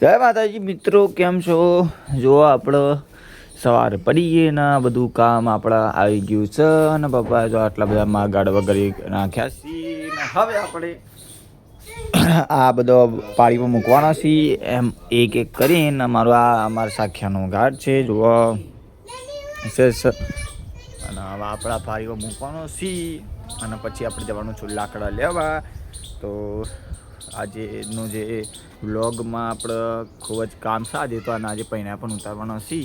જય માતાજી, મિત્રો, કેમ છો? જો આપણે સવારે પડીએ ને બધું કામ આપણા આવી ગયું છે અને પપ્પા જો આટલા બધા માગાડ વગેરે નાખ્યા છીએ હવે આપણે આ બધો પાળીમાં મૂકવાનો છીએ. એમ એક એક કરીને અમારો આ અમારા સાખ્યાનો ગાઢ છે, જુઓ. છે. અને હવે આપણા પાળીમાં મૂકવાનો છીએ અને પછી આપણે જવાનું છું લાકડા લેવા. તો આજેનું જે વ્લોગમાં આપણે ખૂબ જ કામ છે. આજે તો આના આજે પૈણા પણ ઉતારવાનો છે.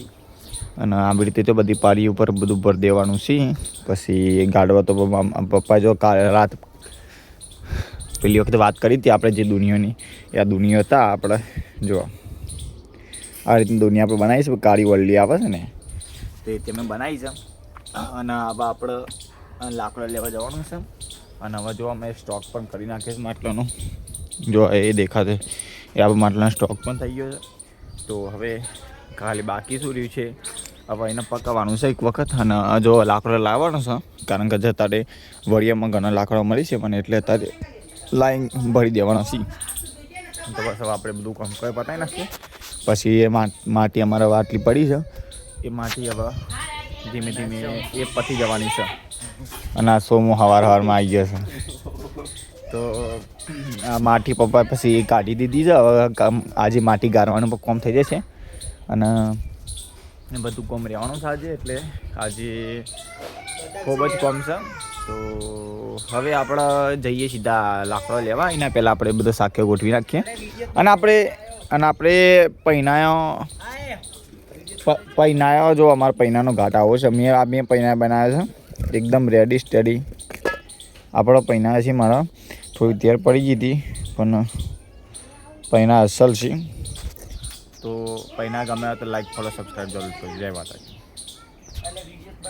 અને આવી રીતે તો બધી પારી ઉપર બધું ભર દેવાનું છે. પછી ગાડવા તો પપ્પા જો રાત પેલી વખતે વાત કરી હતી આપણે જે દુનિયાની. એ આ દુનિયા હતા આપણે જો, આ રીતની દુનિયા આપણે બનાવીશું. કાળી વલ્લી આવે છે ને. તે રીતે મેં બનાવી છે અને હવે આપણે લાકડા લેવા જવાનું છે. અને હવે જો અમે સ્ટોક પણ કરી છીએ માટલાનો. જો એ દેખાશે એ આપણે માટલાનો સ્ટોક પણ થઈ ગયો છે. તો હવે ખાલી બાકી શું રહ્યું છે? હવે એને પકાવવાનું છે એક વખત. અને જો લાકડો લાવવાનો છે, કારણ કે અત્યારે વડિયામાં ઘણા લાકડા મળી છે મને એટલે અત્યારે લાઈન ભરી દેવાના છે તો બસ હવે આપણે બધું કામ કરી પતાવી નાખીએ. પછી એ માટી અમારે વાટલી પડી છે. એ માટી હવે ધીમે ધીમે એ પતી જવાની છે. અને આ સોમો હવાર હવારમાં આવી ગયો છે. તો આ માટી પપ્પા પછી કાઢી દીધી છે. હવે આજે માટી ગારવાનું પણ કોમ થઈ જશે. અને બધું કોમ રહેવાનું છે એટલે આજે ખૂબ જ કોમ છે. તો હવે આપણે જઈએ સીધા લાકડો લેવા. એના પહેલાં આપણે બધો શાક્યો ગોઠવી નાખીએ. અને આપણે અને આપણે પૈનાયો પૈનાયો જો અમારા પૈનાનો ઘાટ આવો છે. મેં આ મેં પૈના બનાવ્યો છે. એકદમ રેડી સ્ટડી આપણો પૈના છે મારા. થોડી તેર પડી ગઈ હતી, પણ પૈના અસલ છે. તો પૈના ગમે તો લાઈક ફોલો સબસ્ક્રાઈબ જરૂર કરજો. જય માતાજી.